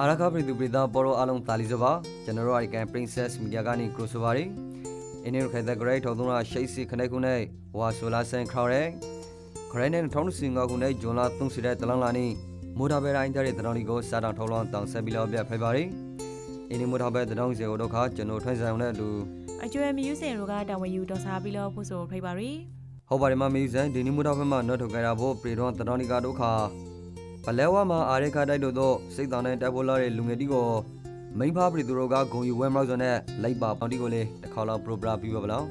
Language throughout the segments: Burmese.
ရခပရိသူပရိသပေါ်တော်အလုံးတာလီစပါကျွန်တော်တို့အကန် Princess Media ကနေ cross ပါရီအင်းရခိုင်တဲ့ great ထောက်သုံးတာရှိစီခနဲ့ခုနဲ့ဝါဆိုလာဆန်ခေါ်ရဲခရိုင်နဲ့ထောင်းစင်ကခုနဲ့ဂျွန်လာသုံးစီတဲ့တလန်လာနီမိုတာဘဲတိုင်းတဲ့တတော်ဒီကိုစာတောင်ထောက်လောင်းတောင်ဆက်ပြီးတော့ပြဖိုက်ပါရီအင်းဒီမိုတာဘဲတတော်စီကိုတော့ခါကျွန်တော်ထွန်းဆိုင်အောင်နဲ့အတူအကျွဲမယူစင်တို့ကတာဝန်ယူတော်စားပြီးတော့ဖို့ဆိုဖိတ်ပါရီဟုတ်ပါတယ်မမီဇန်ဒီနီမိုတာဘဲမှာနော်ထုတ်ကြရဖို့ပရီတော်တတော်ဒီကဒုက္ခ ပလဲဝါမှာအာရခတိုက်လို့တော့စိတ်တောင်းတဲ့တက်ဖို့လာတဲ့လူငယ်တီကိုမိဖပရိသူတို့ကဂုံယူဝဲမလို့ဆိုနဲ့လိုက်ပါပေါင်းတီကိုလေတစ်ခါလောက်ပရိုပရာပြီးပါဗလား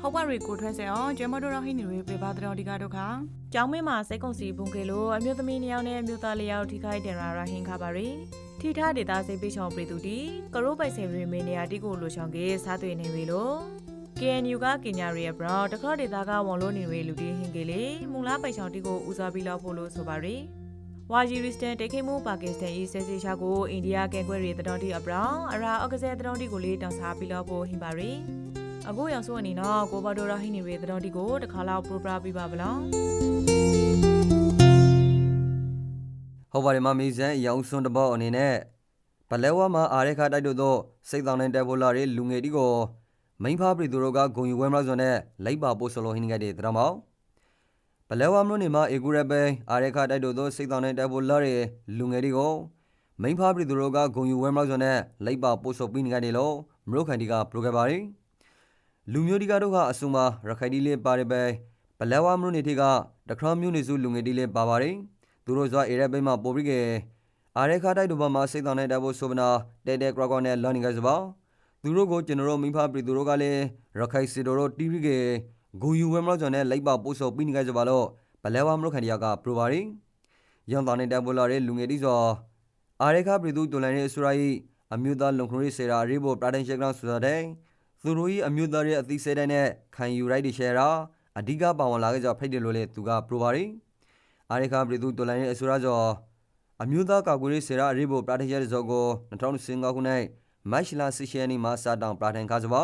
ဟုတ်ပါရီကိုထွက်ဆက်အောင်ကျွဲမတို့တော့ဟိနေရီပြပါတော်ဒီကတို့ခါကျောင်းမင်းမှာစိတ်ကုန်စီ bunke လို့အမျိုးသမီးနှစ်ယောက်နဲ့အမျိုးသားလေးယောက်ထိခိုက်တယ်ရာရာဟင်းခါပါရီထိထားဒေတာစိတ်ပိချောင်ပြည်သူတီကရိုးပိုက်စင်ရီမင်းနေရာတိကိုလိုချောင်ကေစားသွေနေပြီလို့ KNU ကကင်ညာရီရဲ့ဘရောတခါဒေတာကဝန်လို့နေရီလူတီဟင်းကေလေမူလားပိုက်ချောင်တိကိုဦးစားပြီးလောက်ဖို့လို့ဆိုပါရီ ဝါဂျီရီစတန်တိတ်ခိမှုပါကစ္စတန်ဤဆေစီရှာကိုအိန္ဒိယကဲခွဲရီတတော်တီအပရောင်အရာအော့ကဆဲတတော်တီကိုလေးတောင်စားပြီးလောက်ဖို့ဟင်ပါရီအခုရောက်ဆိုအနေနော်ကိုဘတော်ရဟိနေရီတတော်တီကိုတစ်ခါလောက်ပရိုပရာပြပါဗလားဟုတ်ပါတယ်မမီဇန်ရောင်စွန်းတဘောအနေနဲ့ပလဲဝါမှာအာရခတိုက်လို့တော့စိတ်တောင်းတဲ့တက်ဖို့လာတဲ့လူငယ်တီကိုမိဖပရိသူတို့ကဂုံယူဝဲမလို့ဆိုနဲ့လိုက်ပါပို့ဆလိုဟင်းခဲ့တဲ့တတော်မောင် ပလဲဝါမလို့နေမှာအေကူရပဲအာရခတိုက်လို့တော့စိတ်တောင်းတဲ့တက်ဖို့လာတဲ့လူငယ်တီကိုမိဖပရိသူတို့ကဂုံယူဝဲမလို့ဆိုနဲ့လိုက်ပါပို့ဆော်ပြီးနေကြတယ်လို့မရုခန်တီကပရိုဂရပါရီလူမျိုးတီကတို့ကအစုံမှာရခိုင်တီလေးပါတယ်ပဲပလဲဝါမလို့နေတီကတခရမျိုးနေစုလူငယ်တီလေးပါပါတယ်သူတို့စွာအေရဘိမှာပိုပြီးကအာရခတိုက်တို့ဘာမှာစိတ်တောင်းနေတဲ့ဘို့ဆိုဗနာတဲတဲကရကောနဲ့လော်နင်ကစပါသူတို့ကိုကျွန်တော်တို့မိဖပြည်သူတို့ကလည်းရခိုင်စီတို့တို့တီးပြီးက ဂူယူဝဲမလို့ကျွန်တော်လိုက်ပါပို့ဆော်ပြီးနေကြစပါလို့ဘလဲဝါမလို့ခန်ဒီယာကပရိုပါရီရန်တောင်းနေတဲ့ဘို့လာတဲ့လူငယ်တီစောအာရခပြည်သူတူလန်ရဲ့ဆူရာဤအမျိုးသားလုံခရီစေရာရီဘိုပရာဒန်ရှက်ကောင်ဆိုတဲ့သူတို့ဤအမျိုးသားရဲ့အသိစေတဲ့နဲ့ခံယူရိုက်ဒီရှယ်ရာအဓိကပါဝင်လာခဲ့ကြဖိတ်တယ်လို့လေသူကပရိုပါရီအာရိခပြည်သူတော်လိုင်းရဲ့အဆိုရကြောအမျိုးသားကာကွယ်ရေးစေရာရိဘိုပရာထရဲ့ဇောကို2015ခုနှစ်မတ်လ10ရက်နေ့မှာစတောင်ပရာထန်ကားစပါ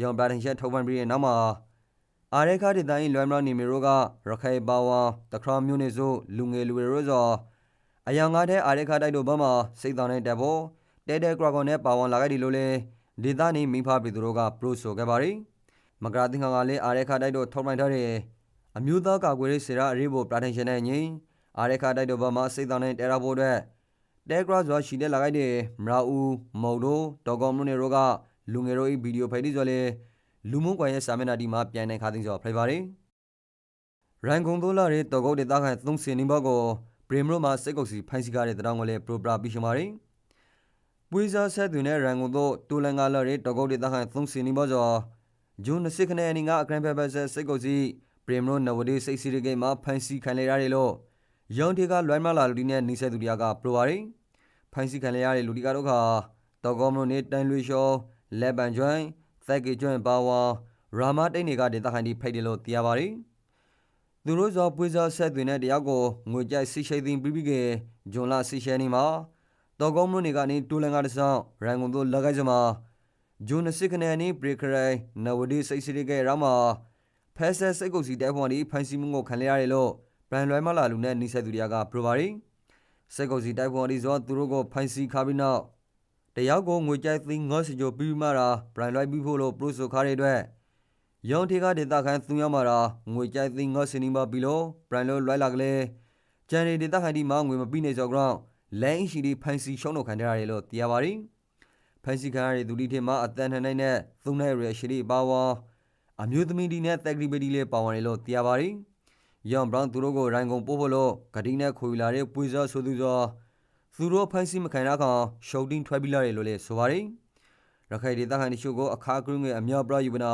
ရောင်ပရာထန်ရဲ့ထုတ်ပန်ပြီးတဲ့နောက်မှာ အာရိခဒေသင်းလွယ်မလို့နေမီရိုကရခိုင်ပါဝါတခရမျိုးနေစုလူငယ်လူတွေရောဇောအယောင်ငါတဲ့အာရိခတိုက်တို့ဘက်မှာစိတ်တောင်းတဲ့တက်ဖို့တဲတဲကရကွန်နဲ့ပါဝင်လာခဲ့ဒီလိုလေဒေသနေမိဖပြည်သူတို့ကပရိုဆိုခဲ့ပါရီမကရာတင်ခါကလည်းအာရိခတိုက်တို့ထုတ်ပန်ထားတဲ့အမျိုးသားကာကွယ်ရေးစေရာအရေးပေါ်ပရာထန်ရှင်နဲ့ညီအာရခတိုက်တို့ဘမှာစိတ်တောင်းတဲ့တဲရာဖို့အတွက်တဲဂရဇွာရှိတဲ့လာခဲ့တဲ့မရာဦးမော်ဒိုဒေါ်ကောင်မလို့နေရောကလူငယ်တို့ဤဗီဒီယိုဖိုင်ဒီဆိုလေ လူမှုကွန်ရက်စာမျက်နှာဒီမှာပြန်နေခါသိဆိုဖိုင်ပါရီရန်ကုန်တို့လာတဲ့တော်ကုတ်ဒေသခံသုံးစင်နေဘောကိုပရီမရိုမှာစိတ်ကုပ်စီဖိုင်စီကားတဲ့တောင်းကိုလေပရိုပရာပြီးရှမာရီပွေးစားဆက်သူနဲ့ရန်ကုန်တို့တူလန်ကလာတဲ့တော်ကုတ်ဒေသခံသုံးစင်နေဘောဆိုဂျွန်20ခနဲ့အနီကအကရန်ဖက်ဖက်ဆက်စိတ်ကုပ်စီပရီမရိုနဝဒီစိတ်စီရဂိမ်းမှာဖန်စီခံလေရတယ်လို့ယောင်တီကလွိုင်းမလာလူဒီနဲ့နေဆက်သူတရားကပရိုပါရီဖန်စီခံလေရတဲ့လူဒီကတော့ခါတော့ကောမလို့နေတန်လွေရှောလက်ပန်ကျွိုင်း သက်ကီကျွိုင်းပါဝါရာမတိတ်နေကဒေသခံဒီဖိတ်တယ်လို့တရားပါရီသူတို့ဇောပွေးစားဆက်သွင်းတဲ့တရားကိုငွေကြိုက်စီရှိသိန်းပြီးပြီးကဂျွန်လာစီရှဲနေမှာတော့ကောမလို့နေကနေတူလန်ကတဆောင်းရန်ကုန်တို့လက်ကိုက်စမှာဂျွန်စစ်ခနဲ့နေဘရခရိုင်နဝဒီစိတ်စီရဂိမ်းရမှာဖက်ဆက်စိတ်ကုတ်စီတဲဖွန်ဒီဖန်စီမှုကိုခံရရတယ်လို့ဘရန်လွိုင်းမလာလူနဲ့နေဆက်သူတွေကပရိုပါရီစိတ်ကုတ်စီတဲဖွန်ဒီဆိုသူတို့ကိုဖန်စီခါပြီးနောက် တယောက်ကိုငွေကြိုက်သိန်း90ကျော်ပြီးမှတာဘရန်လွိုင်းပြီးဖို့လို့ပရိုဆိုခါရတဲ့အတွက်ယောင်ထေကဒေတာခန်သူရမှာတာငွေကြိုက်သိန်း90နီးပါပြီးလို့ဘရန်လိုလွိုင်းလာကလေးကျန်နေဒေတာခန်ဒီမှာငွေမပြီးနေကြောကြောင့်လန်ရှိဒီဖန်စီရှုံးတော့ခံရတယ်လို့သိရပါရီဖန်စီခံရတဲ့သူဒီထင်မှာအတန်ထန်နိုင်တဲ့သုံးနိုင်ရရှိဒီပါဝါအမျိုးသမီးဒီနဲ့တက်ဂရီဘဒီလေးပါဝင်တယ်လို့သိရပါရီ။ယောင်ဘရောင်းသူတို့ကိုရိုင်ကုန်ပို့ဖို့လို့ဂတိနဲ့ခွေလာတဲ့ပွေစောဆိုသူစော သူတို့ဖန်စီမခံရကောင်ရှုပ်တင်းထွက်ပြီးလာတယ်လို့လည်းဆိုပါရီ။ရခိုင်ဒေသခံတချို့ကိုအခါကရုငယ်အမြောက်ပြယူပနာ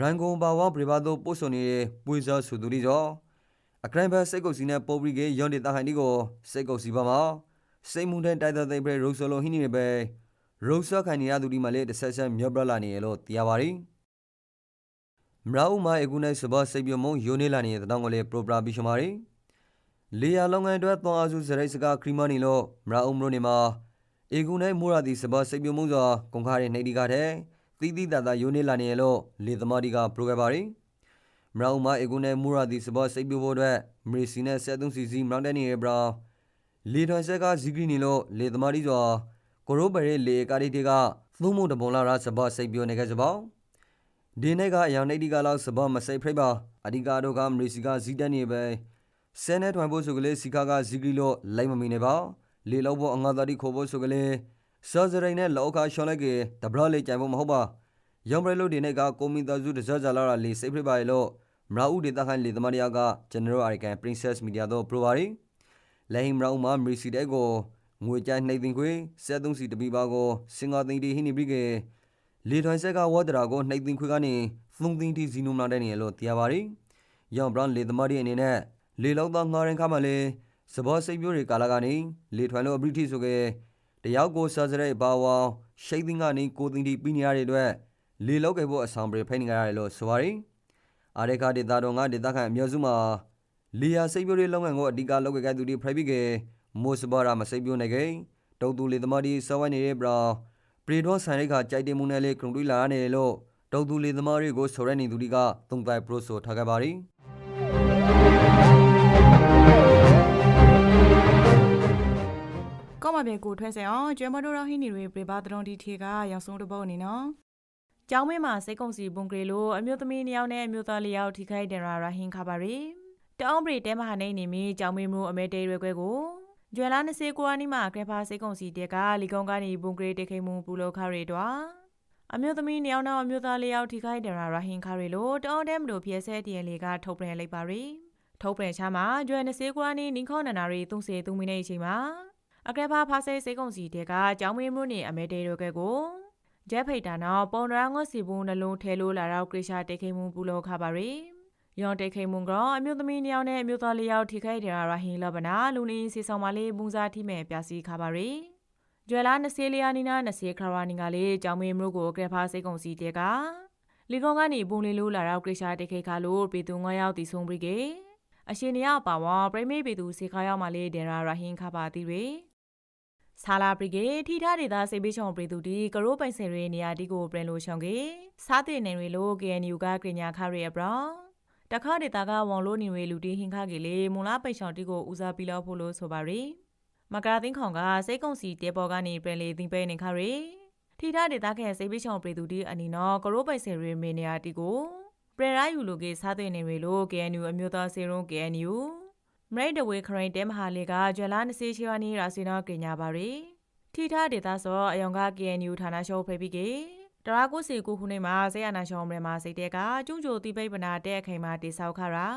ရိုင်ကုန်ပါဝါပြပါတော့ပို့ဆိုနေတဲ့ပွေစောဆိုသူတွေစောအကရိုင်ဘတ်စိတ်ကုတ်စီနဲ့ပိုပရီကေယောင်ဒေသခံဒီကိုစိတ်ကုတ်စီပါမှာစိတ်မှုတဲ့တိုက်တဲ့သိပ္ပယ်ရိုဆိုလိုဟင်းနေပဲရိုဆောခိုင်နေရသူဒီမှာလေတစ်ဆက်ဆက်မြောက်ပြလာနေရလို့သိရပါရီ။မရာဦးမအကူနဲ့စဘာစိတ်ပြုံမုံယိုနေလာနေတဲ့တောင်းကလေးပရိုပရာဘီရှမာရီ လေယာလောင်ငန်းအတွက်သွန်အားစုစရိုက်စကားခရီမနီလို့မရာဦးမလို့နေမှာအကူနဲ့မိုးရာဒီစဘာစိတ်ပြုံမုံစွာကုန်ခါတဲ့နေဒီကတဲ့တီးတီးတတာယိုနေလာနေရလို့လေသမားဒီကပရိုဂရပါရီမရာဦးမအကူနဲ့မိုးရာဒီစဘာစိတ်ပြုံဖို့အတွက်မရီစီနဲ့73စီစီမရောင်းတဲ့နေရဘရာလေထွန်ဆက်ကဇီဂရီနီလို့လေသမားဒီစွာကိုရိုဘရဲလေကာရီတီကသုံးမတပုံလာရစဘစိတ်ပြောနေကြစပောင်းဒီနေ့ကအယောင်နေဒီကလောက်စဘမစိတ်ဖိပါအဓိကတော့ကမရီစီကဇီတန်နေပဲ ဆဲနဲ့ထွန်ဖို့ဆိုကလေးစီကာကဇီဂရီလို့လိုက်မမီနေပါလေလောက်ဖို့အငါသားတိခိုးဖို့ဆိုကလေးစောစရိန်နဲ့လောက်ခါရှောင်းလိုက်ကေဒဘရလေးကြိုင်ဖို့မဟုတ်ပါယောင်ဘရဲလို့ဒီနေ့ကကိုမီတာစုတစကြလာလေစိတ်ဖိပါရလို့မရာဦးဒေတာခိုင်လေသမားတရားကကျွန်တော်အရိကန် Princess Media တို့ပရိုပါရီလဲဟိမရာဦးမှာမရီစီတဲ့ကိုငွေကြိုင်နှိပ်သိင်ခွေ73စီတပီပါကိုစင်ကာသိန်းတီဟိနိပရိကေလေထွန်ဆက်ကဝတ်တရာကိုနှိပ်သိင်ခွေကနေသုံးသိန်းတီဇီနိုမလာတဲ့နေလို့တရားပါရီယောင်ဘရန်လေသမားတွေအနေနဲ့ လေလောက်သားငားရင်ခါမှလေစဘောစိတ်ပြိုးတွေကာလာကနေလေထွန်လို့အပရိတိဆိုကေတယောက်ကိုစာစရဲဘာဝရှိတ်သိန်းကနေကိုသိန်းတီပြီးနေရတဲ့အတွက်လေလောက်ကေဖို့အဆောင်ပြေဖိနေကြရတယ်လို့ဆိုပါရီအာရခဒေတာတော်ငါဒေတာခန့်အမျိုးစုမှာလီယာစိတ်ပြိုးတွေလောက်ငန်ကိုအဓိကလောက်ကဲသူတွေဖရိုက်ပြီးကေမို့စဘောရာမစိတ်ပြိုးနေကေတုံတူလေသမားဒီစောဝိုင်းနေတဲ့ဘရာပရီဒေါဆိုင်ရိတ်ခကြိုက်တင်မှုနဲ့လေကရုံတွေလာနေလို့တုံတူလေသမားတွေကိုဆိုရဲနေသူတွေကသုံးတိုင်ပရိုဆိုထားခဲ့ပါရီ ကောမပြေကိုထွဲစေအောင်ကျွဲမတို့ရောဟင်းနေတွေပြပါတရုံဒီထေကရောက်ဆုံးတပုတ်အနေနော်ကျောင်းမင်းမှာစိတ်ကုံစီဘုံကလေးလိုအမျိုးသမီးနှစ်ယောက်နဲ့အမျိုးသားလေးယောက်ထိခိုက်တယ်ရာရာဟင်းခပါရီတအောင်ပရီတဲမဟာနေနေမီကျောင်းမင်းမျိုးအမဲတဲရွယ်ခွဲကိုကျွဲလာ20ကိုအနီမှာကရဖာစိတ်ကုံစီတဲကလီကုံကနေဘုံကလေးတိခိမှုပူလောခရီတွာအမျိုးသမီးနှစ်ယောက်နဲ့အမျိုးသားလေးယောက်ထိခိုက်တယ်ရာရာဟင်းခရီလိုတအောင်တဲမလို့ဖျက်ဆဲတရလေးကထုတ်ပြန်လိုက်ပါရီထုတ်ပြန်ချမှာကျွဲ20ကိုအနီနင်းခေါနန္နာရီ30 3မိနစ်အချိန်မှာ အကဲဖာဖာဆေးစေကုံစီတဲကကျောင်းမင်းမှုနေအမဲတဲတို့ကဲကိုဂျက်ဖိတ်တာနောက်ပုံရငေါစီဘူးနှလုံးထဲလို့လာတော့ကရိရှာတိတ်ခိမှုပူလောခပါရီယောင်တိတ်ခိမှုကအမျိုးသမီးနှစ်ယောက်နဲ့အမျိုးသားလေးယောက်ထိခိုက်တယ်ရာဟင်းလဘနာလူနေစီဆောင်မလေးမူစားထိမဲ့ပြစီခပါရီကျွဲလာ20လျာနီနာ20ခရာနီကလေးကျောင်းမင်းမှုကိုအကဲဖာစေကုံစီတဲကလီကွန်ကနေပုံလေးလို့လာတော့ကရိရှာတိတ်ခိခါလို့ပေသူ9ယောက်တီဆုံးပြီးကေအရှင်ရပါဝါပရိမေပေသူစေခါရောက်မှလေးဒေရာရဟင်းခပါတီရီ ဆာလာပရိကေထိထားဒေတာစေဘေးချောင်းပရိသူတီကရိုးပိုင်စင်ရီနေရာတီကိုပြန်လို့ရှောင်းကေစားတဲ့နေရီလို KNU ကကညာခရီအပရောတခါဒေတာကဝန်လို့နေရီလူတီဟင်ခကေလေမူလာပိတ်ချောင်းတီကိုဦးစားပြီးလို့ဖို့လို့ဆိုပါရီမကရာသိန်းခေါင်ကစိတ်ကုံစီတေပေါ်ကနေပြန်လေသိမ့်ပဲနေခရီထိထားဒေတာခဲစေဘေးချောင်းပရိသူတီအနီနော်ကရိုးပိုင်စင်ရီမေနေရာတီကိုပရရာယူလိုကေစားတဲ့နေရီလို KNU အမျိုးသားစေရုံး KNU မရိတ်တဝေခရင်တဲမဟာလေကကျွယ်လာ20ချီဝနီရာစီနာကညာပါရီထိထားဒေတာဆိုအယောင်က KNU ဌာနရှောဖိပိကေတရာကိုစီကိုခုနေမှာဆေးရနာရှောင်းမရမှာစိတ်တဲကကျုံချိုတိပိပနာတဲ့အခိုင်မှာတိဆောက်ခရာ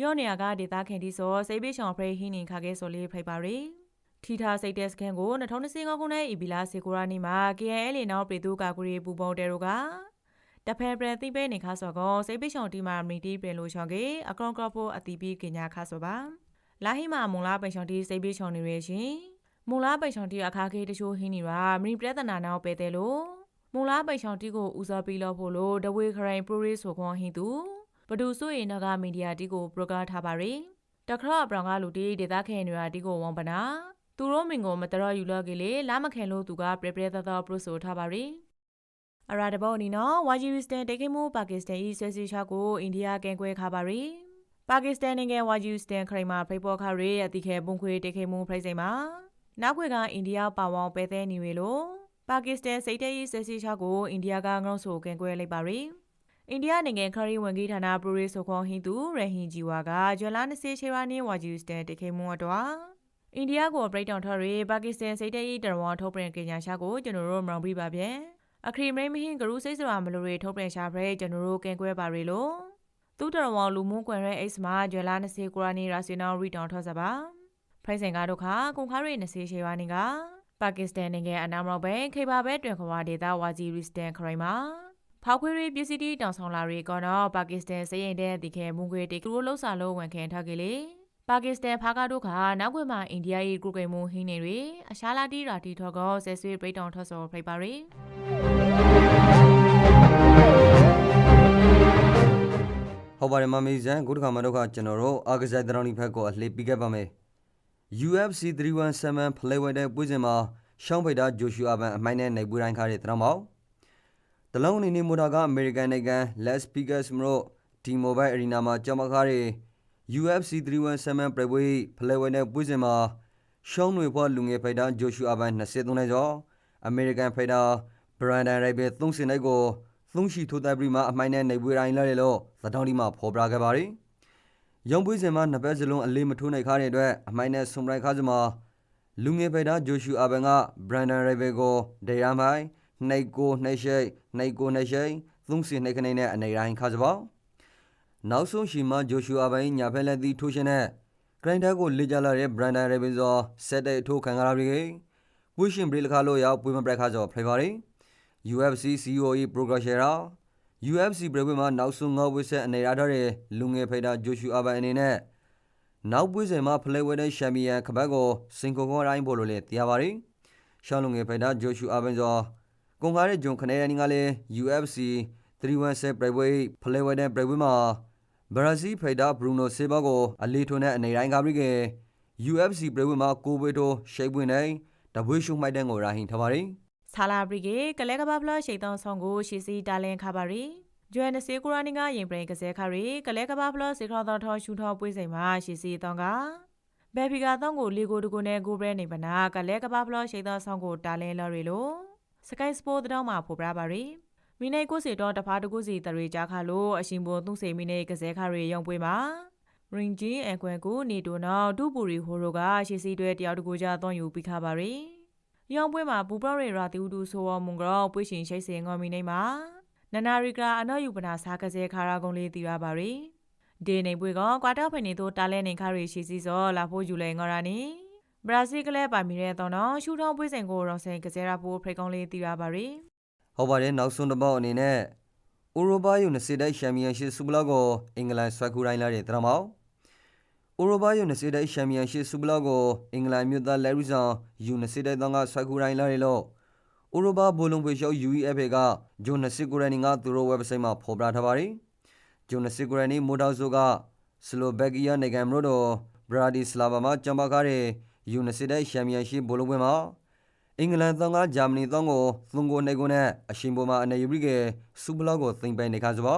ယောနေယာကဒေတာခင်တီဆိုစေဘေးချောင်းဖရိဟင်းနေခါကဲဆိုလေးဖိပါရီထိထားစိတ်တဲစကန်ကို2025ခုနှစ်အီဘီလာစေကူရာနီမှာ KNL နောက်ပြည်သူကာကူရီပူပုံတဲတို့ကတဖဲပရတိပဲနေခါစောကောစေဘေးချောင်းတီမာမီတီပြင်လို့ချောင်းကေအကောင်ကရဖို့အတီပီကညာခါစောပါ လာဟိမာမုံလာပိန်ချောင်းတီစိတ်ပြေချောင်းနေရရှင်မုံလာပိန်ချောင်းတီအခါခေးတချို့ဟင်းနေရာမရီပြဿနာနောက်ပဲတဲ့လို့မုံလာပိန်ချောင်းတီကိုဦးစားပေးလို့ဖို့လို့ဒဝေခရိုင်ပရိုရေးဆိုခွန်ဟင်းသူဘဒူဆိုရင်ကမီဒီယာတီကိုပရိုကာထားပါရီတခရဘရောင်ကလူတီဒေတာခဲနေရာတီကိုဝန်ပနာသူတို့မင်ကိုမတရယူလော့ကေလေလာမခင်လို့သူကပြပြသသပရိုဆိုထားပါရီအရာတဘောနီနော်ဝါဂျီဝစတန်တေကိမိုပါကစ္စတန်ဤဆွဲစီချာကိုအိန္ဒိယကင်ကွဲခါပါရီ ပါကစ္စတန်နိုင်ငံဝါဂျူစတန်ခရိုင်မှာဖိပေါ်ခရဲအတိခဲပုံခွေတေခေမှုဖိစိမ်မှာနောက်ခွေကအိန္ဒိယပါဝောင်ပဲသေးနေဝေလို့ပါကစ္စတန်စိတ်တရေးဆက်စီချကိုအိန္ဒိယကငေါ့ဆိုကင်ကွဲလိုက်ပါရီအိန္ဒိယနိုင်ငံခရီးဝန်ကြီးဌာနပရိုရေးဆိုခွန်ဟင်သူရဟင်ဂျီဝါကဂျွလာ20ချေရာနေဝါဂျူစတန်တေခေမှုအတော့အိန္ဒိယကိုပရိတ်တောင်ထော်ရီပါကစ္စတန်စိတ်တရေးတရဝါထုတ်ပြန်ကြညာရှာကိုကျွန်တော်တို့မောင်ပြပါဗျ။အခရီမရိမဟင်ဂရုစိတ်စရာမလိုတွေထုတ်ပြန်ရှာဖရဲကျွန်တော်တို့ကင်ကွဲပါရီလို့ သူတရဝေါလူမှုကွယ်ရဲ X မှာဂျွလာ20ကူရာနီရာစီနောရီတောင်ထော့စပါဖိုင်စင်ကားတို့ခါကုန်ခါရီ20ရှေဝါနီကပါကစ္စတန်နိုင်ငံအနာမရောပဲခေပါပဲတွင်ခွာဒေတာဝါဂျီရီစတန်ခရိုင်မှာဖောက်ခွေးရီပစ္စည်းတီတောင်ဆောင်လာရီကတော့ပါကစ္စတန်စရင်တဲ့ဒီခဲမုန်ခွေတေကရိုလှုပ်စာလုံးဝန်ခံထားကြလေပါကစ္စတန်ဖာကာတို့ကနောက်ွယ်မှာအိန္ဒိယရဲ့ဂရုကိမုန်ဟင်းနေတွေအရှာလာတီရာတီထော့ကောဆဲဆွေးပရိတောင်ထော့ဆော်ဖိပါရီ ဟုတ်ပါတယ်မမေဇန်ခုတစ်ခါမှတော့ကကျွန်တော်တို့အာဂဇိုင်တရောင်းဒီဖက်ကိုအလှည့်ပြီးခဲ့ပါမယ် UFC 317ဖလေဝဲတဲ့ပွဲစဉ်မှာရှောင်းဖိတ်တာဂျိုရှူအာဗန်အမိုင်းနဲ့နိုင်ပွဲတိုင်းခါတဲ့တရောင်းမောက်တလုံးအနေနဲ့မိုတာကအမေရိကန်နိုင်ငံ Las Vegas မြို့ T-Mobile Arena မှာကြောက်မခါတဲ့ UFC 317ပြပွဲဖလေဝဲတဲ့ပွဲစဉ်မှာရှောင်းနွေဖွားလူငယ်ဖိုက်တာဂျိုရှူအာဘန်23နှစ်ကျော်အမေရိကန်ဖိုက်တာဘရန်ဒန်ရိုက်ဘယ်30နှစ်ကို သုံးရှိထိုးတပ်ပြီးမှအမိုင်းနဲ့နေပွေတိုင်းလာတယ်လို့သတောင်းဒီမှာဖော်ပြခဲ့ပါတယ်။ရုံပွေးစင်မှာနှစ်ပတ်စလုံးအလေးမထိုးနိုင်ခါတဲ့အတွက်အမိုင်းနဲ့ဆွန်ဘရိုက်ခါစမှာလူငယ်ဖိုက်တာဂျိုရှူအာဘန်ကဘရန်ဒန်ရိုက်ဘယ်ကိုဒေယာမိုင်းနှိတ်ကိုနှိတ်ရှိနှိတ်ကိုနှိတ်ရှိသုံးစီနှိတ်ခနေနဲ့အနေတိုင်းခါစပါနောက်ဆုံးရှိမှဂျိုရှူအာဘန်ညာဖက်လက်သီးထိုးရှင်တဲ့ဂရိုင်းဒါကိုလေ့ကျလာတဲ့ဘရန်ဒန်ရေဘင်ဇောဆက်တဲ့အထိုးခံရတာတွေဝှရှင်ဘရီလခါလို့ရောက်ပွေမပရက်ခါကျော်ဖလိုက်ပါရီ UFC COE Progression ရာ UFC ဘရဝဲမှာနောက်ဆုံးငေါဝှဆက်အနေရထားတဲ့လူငယ်ဖိုက်တာဂျိုရှူအာဘန်အနေနဲ့နောက်ပွေးစင်မှာဖလိုက်ဝဲတဲ့ချန်ပီယံခဘတ်ကိုစင်ကိုကောတိုင်းပေါ်လို့လေတရားပါရီရှောင်းလူငယ်ဖိုက်တာဂျိုရှူအာဘန်ဇောကွန်ကားတဲ့ဂျွန်ခနေရနီကလည်း UFC 317 Private ဖလိုက်ဝဲတဲ့ Private မှာဘရာဇီးဖိုက်တာဘရူနိုဆေဘာကိုအလေးထွန်းတဲ့အနေတိုင်းကားပြီးက UFC ပြည်ဝမှာကိုဝေတိုရှိပ်ပွင့်နိုင်တပွေးရှုမိုက်တဲ့ကိုရာဟင်ထားပါရီ ဆာလာဘရီကေကလဲကဘာဖလာရှိတောင်းဆောင်ကိုရှီစီတာလင်ခါပါရီဂျွမ်နစီကူရာနီကရင်ပရင်ကစဲခါရီကလဲကဘာဖလာစေခရတော်ထောရှူထောပွေးစိန်မှာရှီစီတောင်းကဘယ်ဖီကာတောင်းကိုလီကိုတကူနဲ့ကိုဘရဲနေပနာကလဲကဘာဖလာရှိတောင်းဆောင်ကိုတာလင်လော်ရီလို့စကိုင်းစပိုးတောင်းမှာဖော်ပြပါရီမိနေကိုစီတော့တဖာတကူစီတရေကြခါလို့အရှင်ဘုံသုံးစေမိနေကစဲခါရီရုံပွေးမှာရင်ဂျင်းအကွန်ကိုနေတိုနောက်ဒူပူရီဟိုရိုကရှီစီတွေတယောက်တကူကြသွန်ယူပြီးခါပါရီ ရောင်ပွဲမှာဘူပရရေရာတီဦးတူဆိုဝမွန်ကောပွေရှင်ရှိတ်စင်ငေါ်မီနေမှာနနာရီကအနော်ယူပနာစားကစဲခါရာကုံလေးတီရပါရီဒီနေပွဲကကွာတောက်ဖိနေတို့တာလဲနေခါရီရှိစီစောလာဖို့ယူလဲငေါ်ရာနီဘရာဇီးကလေးပါမီရဲတော့နော်ရှူထောင်းပွေးစင်ကိုရောင်စင်ကစဲရာဖို့ဖိတ်ကုံလေးတီရပါရီဟုတ်ပါတယ်နောက်ဆုံးတစ်ပေါက်အနေနဲ့ဥရောပယူ20တိုက်ချန်ပီယံရှစ်စူပလောက်ကိုအင်္ဂလန်ဆွဲခူတိုင်းလာတဲ့တရမောက် ဥရောပယူ20တိုက်ချန်ပီယံရှစ်စူပလောက်ကိုအင်္ဂလန်မြို့သားလဲရီဆန်ယူ20တိုက်သောကဆွဲခူတိုင်းလာတယ်လို့ဥရောပဘိုလုံဖွေရှောက် UEFA ကဂျွန်20ကိုရနီကသူတို့ website မှာဖော်ပြထားပါတယ်ဂျွန်20ကိုရနီမိုတောက်ဆိုကစလိုဘက်ကီယာနိုင်ငံမြို့တော်ဘရာဒီစလာဗာမှာကျင်းပခဲ့တဲ့ယူ20တိုက်ချန်ပီယံရှစ်ဘိုလုံပွဲမှာအင်္ဂလန်သောကဂျာမနီသောကိုသုံးကိုနေကိုနဲ့အရှင်ပေါ်မှာအနေယူပြီးကစူပလောက်ကိုသိမ့်ပဲနေခါစပါ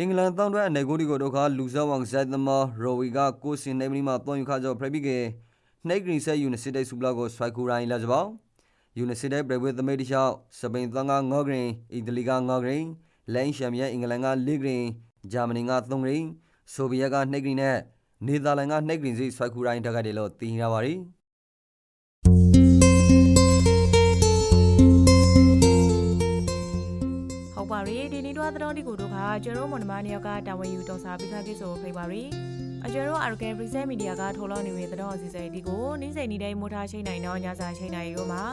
အင်္ဂလန်သောအတွက်အနေကိုဒီကိုဒုခလူဇောဝမ်ဇက်သမရိုဝီကကိုစင်နေမီမှာတွန်ယူခါကြောဖရဘီကနှိတ်ဂရီဆက်ယူနီစီတိုက်စူပလောက်ကိုဆွိုက်ကူရိုင်းလာစပါယူနီစီတိုက်ဘရဝေသမိတ်တခြားစပိန်သောကငေါဂရင်အီတလီကငေါဂရင်လိုင်းရှမ်ယန်အင်္ဂလန်ကလီဂရင်ဂျာမနီကသုံးဂရင်ဆိုဗီယက်ကနှိတ်ဂရင်နဲ့နေသာလန်ကနှိတ်ဂရင်စီဆွိုက်ကူရိုင်းတက်ကတယ်လို့သိရပါရီ ဟုတ်ပါရီဒီနေ့တော့သတော်ဒီကိုတို့ကကျရောမွန်နမနေယောက်ကတာဝန်ယူတော်စားပြီးခါကိဆိုဖိပါရီအကျရောအာရကန်ပရီဇက်မီဒီယာကထော်လောနေတဲ့သတော်အစီအစဉ်ဒီကိုနေ့စဉ်နေ့တိုင်းမိုးထားရှိနိုင်တော့ညစာရှိနိုင်ရောမှာ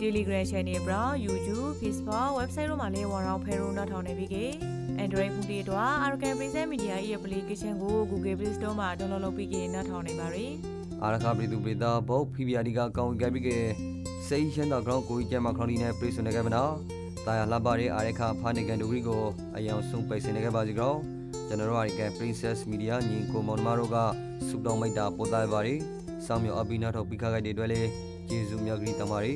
Telegram Channel ဘရာ YouTube Facebook website တို့မှာလည်းဝါရောဖဲရိုးနောက်ထောင်နေပြီကေ Android ဖူတီတော့ Arcan Princess Media ၏ application ကို Google Play Store မှာ download လုပ်ပြီးကေနောက်ထောင်နေပါရီအာရခပရိသူပရိသဘောဖိပြာဒီကကောင်းကပ်ပြီးကစိတ်ရှင်းတော့ကောင်ကိုကြီးကျမခရော်လီနဲ့ပြေဆုံးနေကြမနာ တာယာလှပတဲ့အာရခဖာနေကန်ဒူရီကိုအယောင်ဆုံးပိတ်စင်နေကြပါစီကောင်ကျွန်တော်တို့အာရကန် Princess Media ညီကိုမောင်နှမတို့ကစူတောင်းမိတ်တာပို့သားပါရီစောင်းမြော်အပီနာထောက်ပြီးခါကြတဲ့အတွက်လေကျေးဇူးမြတ်ကြီးတမာရီ